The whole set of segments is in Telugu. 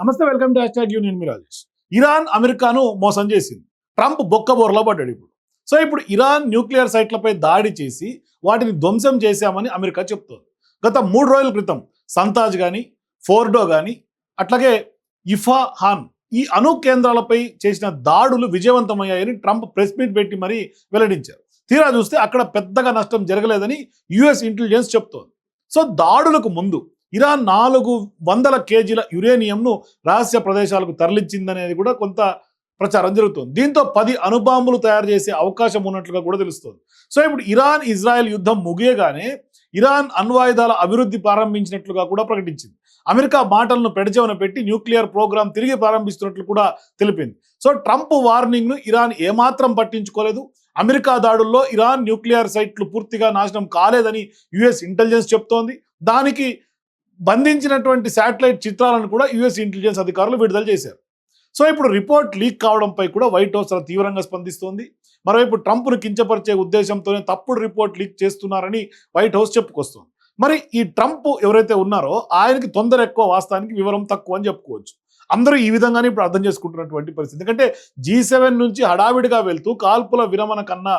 నమస్తే వెల్కమ్ టు హ్యాష్ యూనియన్ మీ రాజేష్. ఇరాన్ అమెరికాను మోసం చేసింది. ట్రంప్ బొక్క బోర్లో పడ్డాడు ఇప్పుడు. సో ఇప్పుడు ఇరాన్ న్యూక్లియర్ సైట్లపై దాడి చేసి వాటిని ధ్వంసం చేశామని అమెరికా చెప్తోంది. గత మూడు రోజుల క్రితం సంతాజ్ కానీ ఫోర్డో కానీ అట్లాగే ఇఫా హాన్ ఈ అణు కేంద్రాలపై చేసిన దాడులు విజయవంతమయ్యాయని ట్రంప్ ప్రెస్ మీట్ పెట్టి మరీ వెల్లడించారు. తీరా చూస్తే అక్కడ పెద్దగా నష్టం జరగలేదని యుఎస్ ఇంటెలిజెన్స్ చెప్తోంది. సో దాడులకు ముందు ఇరాన్ నాలుగు వందల కేజీల యురేనియంను రహస్య ప్రదేశాలకు తరలించిందనేది కూడా కొంత ప్రచారం జరుగుతుంది. దీంతో పది అణుబాంబులు తయారు చేసే అవకాశం ఉన్నట్లుగా కూడా తెలుస్తుంది. సో ఇప్పుడు ఇరాన్ ఇజ్రాయెల్ యుద్ధం ముగియగానే ఇరాన్ అణ్వాయుధాల అభివృద్ధి ప్రారంభించినట్లుగా కూడా ప్రకటించింది. అమెరికా మాటలను పెడచెవన పెట్టి న్యూక్లియర్ ప్రోగ్రాం తిరిగి ప్రారంభిస్తున్నట్లు కూడా తెలిపింది. సో ట్రంప్ వార్నింగ్ను ఇరాన్ ఏమాత్రం పట్టించుకోలేదు. అమెరికా దాడుల్లో ఇరాన్ న్యూక్లియర్ సైట్లు పూర్తిగా నాశనం కాలేదని యుఎస్ ఇంటెలిజెన్స్ చెప్తోంది. దానికి బంధించినటువంటి శాటిలైట్ చిత్రాలను కూడా యుఎస్ ఇంటెలిజెన్స్ అధికారులు విడుదల చేశారు. సో ఇప్పుడు రిపోర్ట్ లీక్ కావడంపై కూడా వైట్ హౌస్ చాలా తీవ్రంగా స్పందిస్తోంది. మరోవైపు ట్రంప్ను కించపరిచే ఉద్దేశంతోనే తప్పుడు రిపోర్ట్ లీక్ చేస్తున్నారని వైట్ హౌస్ చెప్పుకొస్తుంది. మరి ఈ ట్రంప్ ఎవరైతే ఉన్నారో ఆయనకి తొందర ఎక్కువ వాస్తవానికి వివరం తక్కువ అని చెప్పుకోవచ్చు. అందరూ ఈ విధంగానే ఇప్పుడు అర్థం చేసుకుంటున్నటువంటి పరిస్థితి. ఎందుకంటే జీ సెవెన్ నుంచి హడావిడిగా వెళ్తూ కాల్పుల విరమణ కన్నా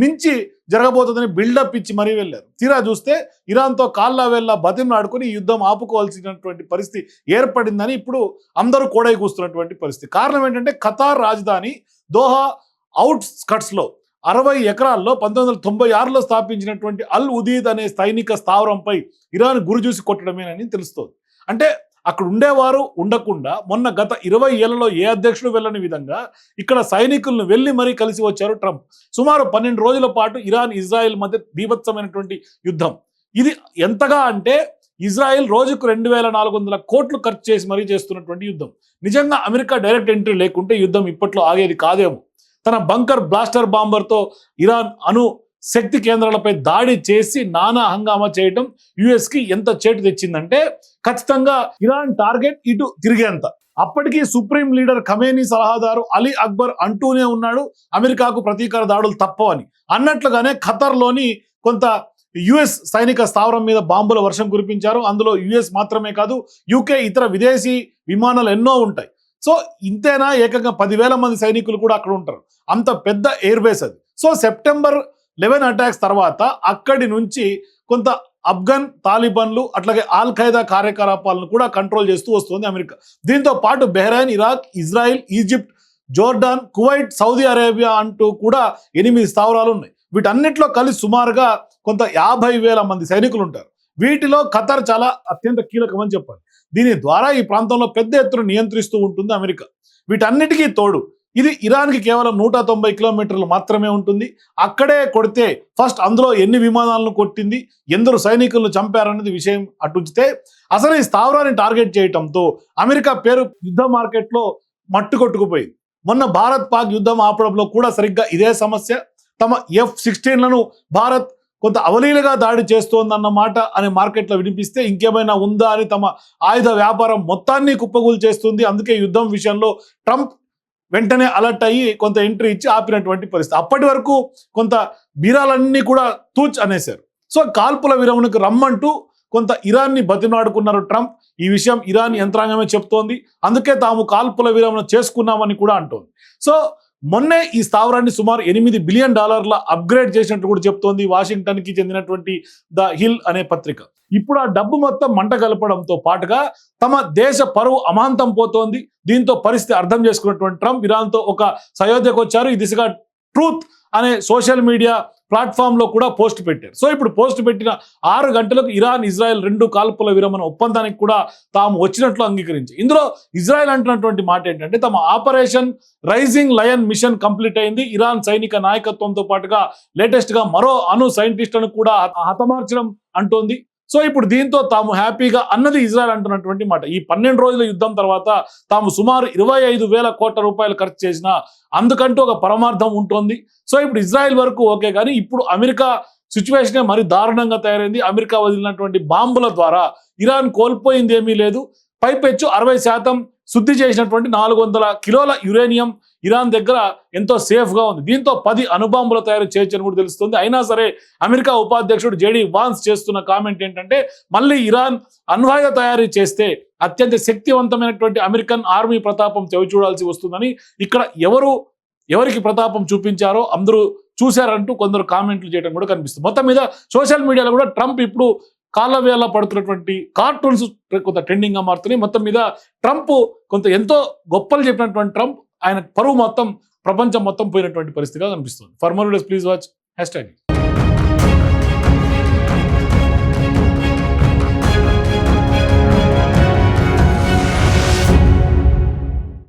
మించి జరగబోతుందని బిల్డప్ ఇచ్చి మరీ వెళ్ళారు. తీరా చూస్తే ఇరాన్తో కాళ్ళ వెళ్ళ బతిని ఆడుకుని ఈ యుద్ధం ఆపుకోవాల్సినటువంటి పరిస్థితి ఏర్పడిందని ఇప్పుడు అందరూ కోడై కూస్తున్నటువంటి పరిస్థితి. కారణం ఏంటంటే ఖతార్ రాజధాని దోహా అవుట్ స్కట్స్లో అరవై ఎకరాల్లో పంతొమ్మిది వందల తొంభై ఆరులో స్థాపించినటువంటి అల్ ఉదీద్ అనే సైనిక స్థావరంపై ఇరాన్ గురి చూసి కొట్టడమేనని తెలుస్తోంది. అంటే అక్కడ ఉండేవారు ఉండకుండా మొన్న గత ఇరవై ఏళ్ళలో ఏ అధ్యక్షుడు వెళ్ళని విధంగా ఇక్కడ సైనికులను వెళ్ళి మరీ కలిసి వచ్చారు ట్రంప్. సుమారు పన్నెండు రోజుల పాటు ఇరాన్ ఇజ్రాయెల్ మధ్య బీభత్సమైనటువంటి యుద్ధం. ఇది ఎంతగా అంటే ఇజ్రాయెల్ రోజుకు రెండు వేల నాలుగు వందల కోట్లు ఖర్చు చేసి మరీ చేస్తున్నటువంటి యుద్ధం. నిజంగా అమెరికా డైరెక్ట్ ఎంట్రీ లేకుంటే యుద్ధం ఇప్పట్లో ఆగేది కాదేమో. తన బంకర్ బ్లాస్టర్ బాంబర్తో ఇరాన్ అణు శక్తి కేంద్రాలపై దాడి చేసి నానా హంగామా చేయటం యుఎస్కి ఎంత చేటు తెచ్చిందంటే ఖచ్చితంగా ఇరాన్ టార్గెట్ ఇటు తిరిగేంత. అప్పటికీ సుప్రీం లీడర్ ఖమేనీ సలహాదారు అలీ అక్బర్ అంటూనే ఉన్నాడు అమెరికాకు ప్రతీకార దాడులు తప్పవని. అన్నట్లుగానే ఖతర్లోని కొంత యుఎస్ సైనిక స్థావరం మీద బాంబుల వర్షం కురిపించారు. అందులో యుఎస్ మాత్రమే కాదు యూకే ఇతర విదేశీ విమానాలు ఎన్నో ఉంటాయి. సో ఇంతేనా? ఏకంగా పదివేల మంది సైనికులు కూడా అక్కడ ఉంటారు. అంత పెద్ద ఎయిర్ బేస్ అది. సో సెప్టెంబర్ లెవెన్ అటాక్స్ తర్వాత అక్కడి నుంచి కొంత అఫ్ఘన్ తాలిబన్లు అట్లాగే ఆల్ ఖైదా కార్యకలాపాలను కూడా కంట్రోల్ చేస్తూ వస్తుంది అమెరికా. దీంతో పాటు Bahrain Iraq Israel Egypt Jordan Kuwait Saudi Arabia అంటూ కూడా ఎనిమిది స్థావరాలు ఉన్నాయి. వీటన్నిటిలో కలిసి సుమారుగా కొంత యాభై వేల మంది సైనికులు ఉంటారు. వీటిలో ఖతర్ చాలా అత్యంత కీలకమని చెప్పాలి. దీని ద్వారా ఈ ప్రాంతంలో పెద్ద ఎత్తున నియంత్రిస్తూ ఉంటుంది అమెరికా. వీటన్నిటికీ తోడు ఇది ఇరాన్కి కేవలం నూట తొంభై కిలోమీటర్లు మాత్రమే ఉంటుంది. అక్కడే కొడితే ఫస్ట్ అందులో ఎన్ని విమానాలను కొట్టింది ఎందరు సైనికులను చంపారన్నది విషయం అటుంచితే అసలు ఈ స్థావరాన్ని టార్గెట్ చేయటంతో అమెరికా పేరు యుద్ధ మార్కెట్లో మట్టు కొట్టుకుపోయింది. మొన్న భారత్ పాక్ యుద్ధం ఆపడంలో కూడా సరిగ్గా ఇదే సమస్య. తమ ఎఫ్ సిక్స్టీన్లను భారత్ కొంత అవలీలుగా దాడి చేస్తోందన్న మాట అనే మార్కెట్లో వినిపిస్తే ఇంకేమైనా ఉందా అని తమ ఆయుధ వ్యాపారం మొత్తాన్ని కుప్పగూలు చేస్తుంది. అందుకే యుద్ధం విషయంలో ట్రంప్ వెంటనే అలర్ట్ అయ్యి కొంత ఎంట్రీ ఇచ్చి ఆపినటువంటి పరిస్థితి. అప్పటి వరకు కొంత బీరాలన్నీ కూడా తూచ్ అనేశారు. సో కాల్పుల విరమణకు రమ్మంటూ కొంత ఇరాన్ని బతిమాడుకున్నారు ట్రంప్. ఈ విషయం ఇరాన్ యంత్రాంగమే చెప్తోంది. అందుకే తాము కాల్పుల విరమణ చేసుకున్నామని కూడా అంటోంది. సో మొన్నే ఈ స్థావరాన్ని సుమారు ఎనిమిది బిలియన్ డాలర్ల అప్గ్రేడ్ చేసినట్టు కూడా చెప్తోంది వాషింగ్టన్కి చెందినటువంటి ద హిల్ అనే పత్రిక. ఇప్పుడు ఆ డబ్బు మొత్తం మంట కలపడంతో పాటుగా తమ దేశ పరువు అమాంతం పోతోంది. దీంతో పరిస్థితి అర్థం చేసుకున్నటువంటి ట్రంప్ ఇరాన్తో ఒక సయోధ్యకు వచ్చారు ఈ దిశగా ట్రూత్ అనే సోషల్ మీడియా ప్లాట్ఫామ్లో కూడా పోస్ట్ పెట్టారు. సో ఇప్పుడు పోస్ట్ పెట్టిన ఆరు గంటలకు ఇరాన్ ఇజ్రాయెల్ రెండు కాల్పుల విరమణ ఒప్పందానికి కూడా తాము వచ్చినట్లు అంగీకరించి ఇందులో ఇజ్రాయెల్ అంటున్నటువంటి మాట ఏంటంటే తమ Operation Rising Lion mission complete అయింది. ఇరాన్ సైనిక నాయకత్వంతో పాటుగా లేటెస్ట్గా మరో అణు సైంటిస్టులను కూడా హతమార్చడం అంటోంది. సో ఇప్పుడు దీంతో తాము హ్యాపీగా అన్నది ఇజ్రాయెల్ అంటున్నటువంటి మాట. ఈ పన్నెండు రోజుల యుద్ధం తర్వాత తాము సుమారు ఇరవై ఐదు వేల కోట్ల రూపాయలు ఖర్చు చేసిన అందుకంటూ ఒక పరమార్థం ఉంటుంది. సో ఇప్పుడు ఇజ్రాయెల్ వరకు ఓకే కానీ ఇప్పుడు అమెరికా సిచ్యువేషనే మరి దారుణంగా తయారైంది. అమెరికా వదిలినటువంటి బాంబుల ద్వారా ఇరాన్ కోల్పోయింది ఏమీ లేదు. పైపెచ్చు అరవై శాతం శుద్ధి చేసినటువంటి నాలుగు వందల కిలోల యురేనియం ఇరాన్ దగ్గర ఎంతో సేఫ్గా ఉంది. దీంతో పది అణుబాంబుల తయారు చేయొచ్చని కూడా తెలుస్తుంది. అయినా సరే అమెరికా ఉపాధ్యక్షుడు జేడీ వాన్స్ చేస్తున్న కామెంట్ ఏంటంటే మళ్ళీ ఇరాన్ అణ్వాయుధ తయారీ చేస్తే అత్యంత శక్తివంతమైనటువంటి అమెరికన్ ఆర్మీ ప్రతాపం చెవి చూడాల్సి వస్తుందని ఇక్కడ ఎవరు ఎవరికి ప్రతాపం చూపించారో అందరూ చూశారంటూ కొందరు కామెంట్లు చేయడం కూడా కనిపిస్తుంది. మొత్తం మీద సోషల్ మీడియాలో కూడా ట్రంప్ ఇప్పుడు కాళ్ళ వేళ పడుతున్నటువంటి కార్టూన్స్ కొంత ట్రెండింగ్గా మారుతున్నాయి. మొత్తం మీద ట్రంప్ కొంత ఎంతో గొప్పలు చెప్పినటువంటి ట్రంప్ ఆయన పరువు మొత్తం ప్రపంచం మొత్తం పోయినటువంటి పరిస్థితిగా కనిపిస్తుంది. For more please watch hashtag